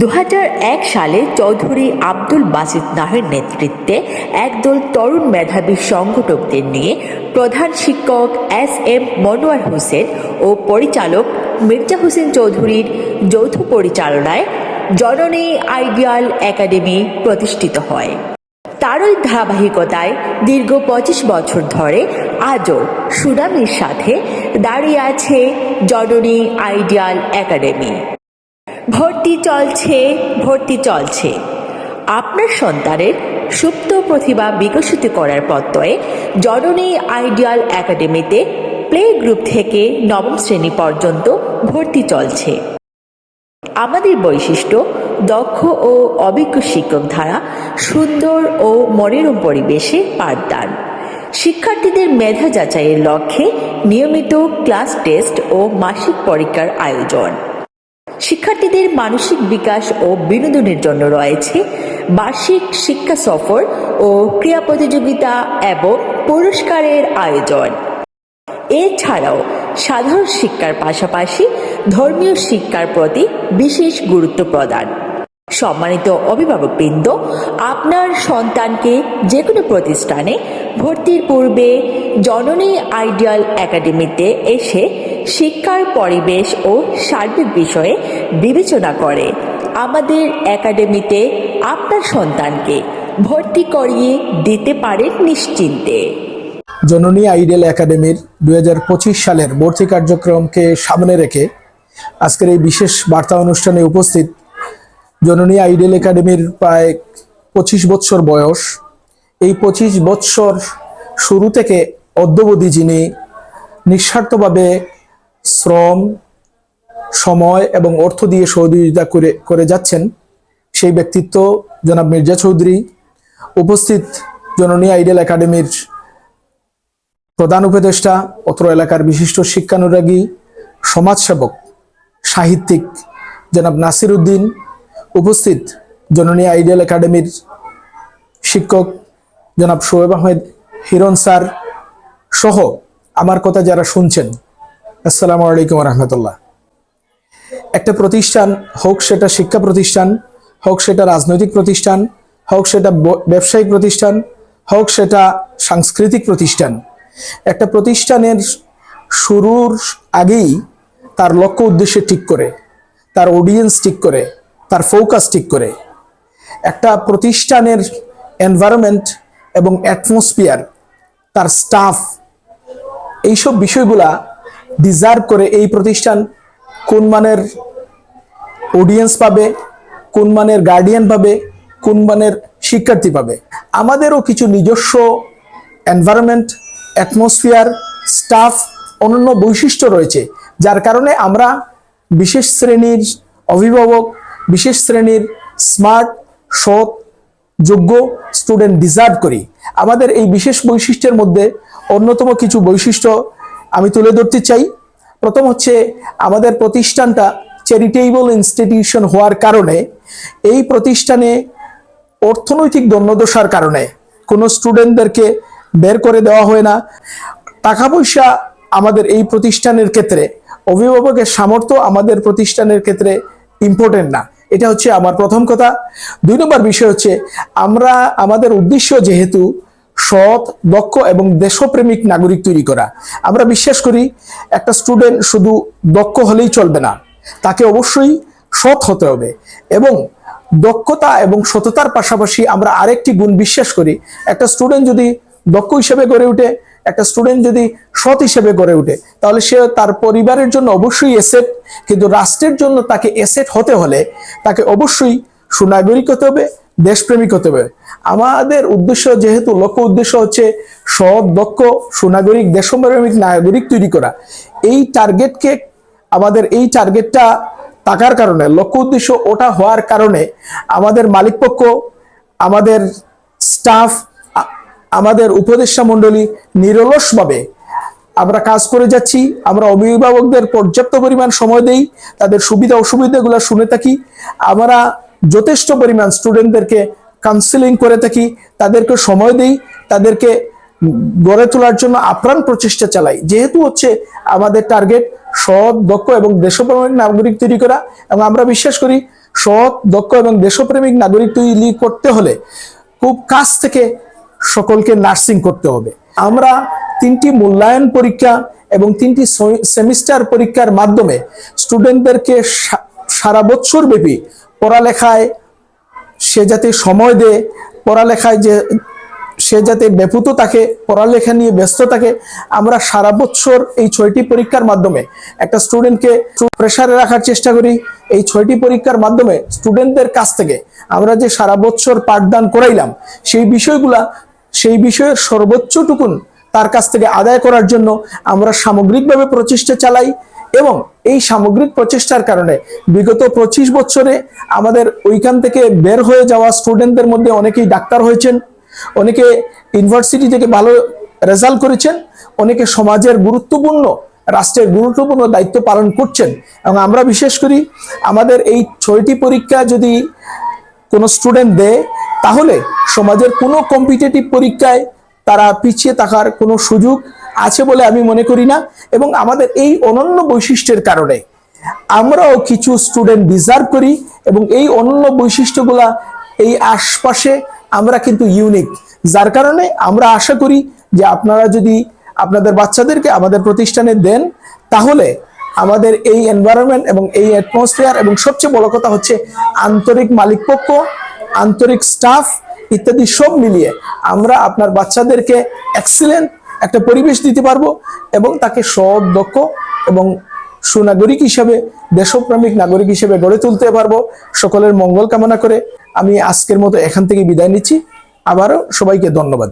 দু হাজার এক সালে চৌধুরী আব্দুল বাসিদ নাহের নেতৃত্বে একদল তরুণ মেধাবী সংগঠকদের নিয়ে প্রধান শিক্ষক এস এম মনোয়ার হোসেন ও পরিচালক মির্জা হোসেন চৌধুরীর যৌথ পরিচালনায় জননী আইডিয়াল একাডেমি প্রতিষ্ঠিত হয়। তারই ধারাবাহিকতায় দীর্ঘ পঁচিশ বছর ধরে আজও সুনামের সাথে দাঁড়িয়ে আছে জননী আইডিয়াল একাডেমি। ভর্তি চলছে ভর্তি চলছে। আপনার সন্তানের সুপ্ত প্রতিভা বিকশিত করার প্রত্যয়ে জননী আইডিয়াল একাডেমিতে প্লে গ্রুপ থেকে নবম শ্রেণি পর্যন্ত ভর্তি চলছে। আমাদের বৈশিষ্ট্য, দক্ষ ও অভিজ্ঞ শিক্ষক দ্বারা সুন্দর ও মনোরম পরিবেশে পাঠদান। শিক্ষার্থীদের মেধা যাচাইয়ের লক্ষ্যে নিয়মিত ক্লাস টেস্ট ও মাসিক পরীক্ষার আয়োজন। শিক্ষার্থীদের মানসিক বিকাশ ও বিনোদনের জন্য রয়েছে বার্ষিক শিক্ষা সফর ও ক্রীড়া প্রতিযোগিতা এবং পুরস্কারের আয়োজন। এছাড়াও সাধারণ শিক্ষার পাশাপাশি ধর্মীয় শিক্ষার প্রতি বিশেষ গুরুত্ব প্রদান। সম্মানিত অভিভাবকবৃন্দ, আপনার সন্তানকে যে কোনো প্রতিষ্ঠানে ভর্তির পূর্বে জননী আইডিয়াল একাডেমিতে এসে শিক্ষার পরিবেশ ও সার্বিক বিষয়ে বিবেচনা করে। আমাদের একাডেমিতে আপনার সন্তানকে ভর্তি করিয়ে দিতে পারেন নিশ্চিন্তে। জননী আইডেল একাডেমির দু হাজার পঁচিশ সালের ভর্তি কার্যক্রমকে সামনে রেখে আজকের এই বিশেষ বার্তা অনুষ্ঠানে উপস্থিত জননী আইডেল একাডেমির প্রায় পঁচিশ বৎসর বয়স। এই পঁচিশ বৎসর শুরু থেকে অদ্যবধি যিনি নিঃস্বার্থভাবে শ্রম, সময় এবং অর্থ দিয়ে সহযোগিতা করে করে যাচ্ছেন সেই ব্যক্তিত্ব জনাব মির্জা চৌধুরী। উপস্থিত জননী আইডেল একাডেমির প্রধান উপদেষ্টা, অত্র এলাকার বিশিষ্ট শিক্ষানুরাগী, সমাজসেবক, সাহিত্যিক জনাব নাসির উদ্দিন। উপস্থিত জননী আইডিয়াল একাডেমির শিক্ষক জনাব শোয়েব আহমেদ হিরণ স্যার সহ আমার কথা যারা শুনছেন আসসালামু আলাইকুম রহমতুল্লাহ। একটা প্রতিষ্ঠান হোক সেটা শিক্ষা প্রতিষ্ঠান, হোক সেটা রাজনৈতিক প্রতিষ্ঠান, হোক সেটা ব্যবসায়িক প্রতিষ্ঠান, হোক সেটা সাংস্কৃতিক প্রতিষ্ঠান, একটা প্রতিষ্ঠানের শুরুর আগেই তার লক্ষ্য উদ্দেশ্যে ঠিক করে, তার অডিয়েন্স ঠিক করে, তার ফোকাস ঠিক করে। একটা প্রতিষ্ঠানের এনভায়রনমেন্ট এবং অ্যাটমসফিয়ার তার স্টাফ এইসব বিষয়গুলা ডিজার্ভ করে এই প্রতিষ্ঠান কোন মানের অডিয়েন্স পাবে, কোন মানের গার্ডিয়ান পাবে, কোন মানের শিক্ষার্থী পাবে। আমাদেরও কিছু নিজস্ব এনভায়রনমেন্ট অ্যাটমসফিয়ার স্টাফ অন্যান্য বৈশিষ্ট্য রয়েছে, যার কারণে আমরা বিশেষ শ্রেণির অভিভাবক, বিশেষ শ্রেণির স্মার্ট সৎ, যোগ্য স্টুডেন্ট ডিজার্ভ করি। আমাদের এই বিশেষ বৈশিষ্ট্যের মধ্যে অন্যতম কিছু বৈশিষ্ট্য আমি তুলে ধরতে চাই। প্রথম হচ্ছে আমাদের প্রতিষ্ঠানটা চ্যারিটেবল ইনস্টিটিউশন হওয়ার কারণে, এই প্রতিষ্ঠানে অর্থনৈতিক দণ্ডদশার কারণে কোনো স্টুডেন্টদেরকে বের করে দেওয়া হয় না। টাকা পয়সা আমাদের এই প্রতিষ্ঠানের ক্ষেত্রে, অভিভাবকের সামর্থ্য আমাদের প্রতিষ্ঠানের ক্ষেত্রে ইম্পর্টেন্ট না। এটা হচ্ছে আমার প্রথম কথা। দুই নম্বর বিষয় হচ্ছে, আমরা, আমাদের উদ্দেশ্য যেহেতু সৎ, দক্ষ এবং দেশপ্রেমিক নাগরিক তৈরি করা। আমরা বিশ্বাস করি, একটা স্টুডেন্ট শুধু দক্ষ হলেই চলবে না, তাকে অবশ্যই সৎ হতে হবে এবং দক্ষতা এবং সততার পাশাপাশি আমরা আরেকটি গুণ বিশ্বাস করি, একটা স্টুডেন্ট যদি দক্ষ হিসেবে গড়ে উঠে, একটা স্টুডেন্ট যদি সৎ হিসেবে গড়ে উঠে, তাহলে সে তার পরিবারের জন্য অবশ্যই এসেট কিন্তু রাষ্ট্রের জন্য তাকে এসেট হতে হলে তাকে অবশ্যই সুনাগরিক হতে হবে দেশপ্রেমিক হতে হবে। আমাদের উদ্দেশ্য যেহেতু, লক্ষ্য উদ্দেশ্য হচ্ছে সৎ, দক্ষ, সুনাগরিক, দেশপ্রেমিক নাগরিক তৈরি করা। এই টার্গেটকে আমাদের এই টার্গেটটা থাকার কারণে, লক্ষ্য উদ্দেশ্য ওটা হওয়ার কারণে আমাদের মালিকপক্ষ, আমাদের স্টাফ আমাদের উপদেষ্টা মণ্ডলী নিরলসভাবে আমরা কাজ করে যাচ্ছি। আমরা অভিভাবকদের পর্যাপ্ত পরিমাণ সময় দেই, তাদের সুবিধা অসুবিধাগুলো শুনে থাকি। আমরা যথেষ্ট পরিমাণ স্টুডেন্টদেরকে কাউন্সিলিং করে থাকি, তাদেরকে সময় দেই, তাদেরকে গড়ে তোলার জন্য আপ্রাণ প্রচেষ্টা চালাই। যেহেতু হচ্ছে আমাদের টার্গেট সৎ, দক্ষ এবং দেশপ্রেমিক নাগরিক তৈরি করা, এবং আমরা বিশ্বাস করি সৎ, দক্ষ এবং দেশপ্রেমিক নাগরিক তৈরি করতে হলে খুব কাছ থেকে সকলকে নার্সিং করতে হবে। আমরা তিনটি মূল্যায়ন পরীক্ষা এবং তিনটি সেমিস্টার পরীক্ষার মাধ্যমে স্টুডেন্টদেরকে সারা বছর ব্যাপী পড়ালেখায় সে যাতে সময় দেয়, পড়ালেখায় যে সে যাতে ব্যাপুত থাকে, পড়ালেখা নিয়ে ব্যস্ত থাকে, আমরা সারা বছর এই ছয়টি পরীক্ষার মাধ্যমে একটা স্টুডেন্টকে প্রেশারে রাখার চেষ্টা করি। এই ছয়টি পরীক্ষার মাধ্যমে স্টুডেন্টদের কাছ থেকে আমরা যে সারা বছর পাঠদান করাইলাম, সেই বিষয়গুলা, সেই বিষয়ের সর্বোচ্চটুকুন তার কাছ থেকে আদায় করার জন্য আমরা সামগ্রিকভাবে প্রচেষ্টা চালাই। এবং এই সামগ্রিক প্রচেষ্টার কারণে বিগত পঁচিশ বছরে আমাদের ওইখান থেকে বের হয়ে যাওয়া স্টুডেন্টদের মধ্যে অনেকেই ডাক্তার হয়েছেন, অনেকে ইউনিভার্সিটি থেকে ভালো রেজাল্ট করেছেন, অনেকে সমাজের গুরুত্বপূর্ণ, রাষ্ট্রের গুরুত্বপূর্ণ দায়িত্ব পালন করছেন। এবং আমরা বিশেষ করি, আমাদের এই ছয়টি পরীক্ষা যদি কোনো স্টুডেন্ট দেয়, তাহলে সমাজের কোনো কম্পিটিটিভ পরীক্ষায় তারা পিছিয়ে থাকার কোনো সুযোগ আছে বলে আমি মনে করি না, এবং আমাদের এই অনন্য বৈশিষ্ট্যের কারণে আমরাও কিছু স্টুডেন্ট ডিজার্ভ করি, এবং এই অনন্য বৈশিষ্ট্যগুলা এই আশপাশে আমরা কিন্তু ইউনিক যার কারণে আমরা আশা করি যে আপনারা যদি আপনাদের বাচ্চাদেরকে আমাদের প্রতিষ্ঠানে দেন, তাহলে আমাদের এই এনভায়রনমেন্ট এবং এই অ্যাটমসফিয়ার এবং সবচেয়ে বড় কথা হচ্ছে আন্তরিক মালিকপক্ষ, আন্তরিক স্টাফ ইত্যাদি সব মিলিয়ে আমরা আপনার বাচ্চাদেরকে এক্সিলেন্ট একটা পরিবেশ দিতে পারব এবং তাকে সৎ, দক্ষ এবং সুনাগরিক হিসাবে, দেশপ্রেমিক নাগরিক হিসেবে গড়ে তুলতে পারব। সকলের মঙ্গল কামনা করে আমি আজকের মতো এখান থেকে বিদায় নিচ্ছি। আবারও সবাইকে ধন্যবাদ।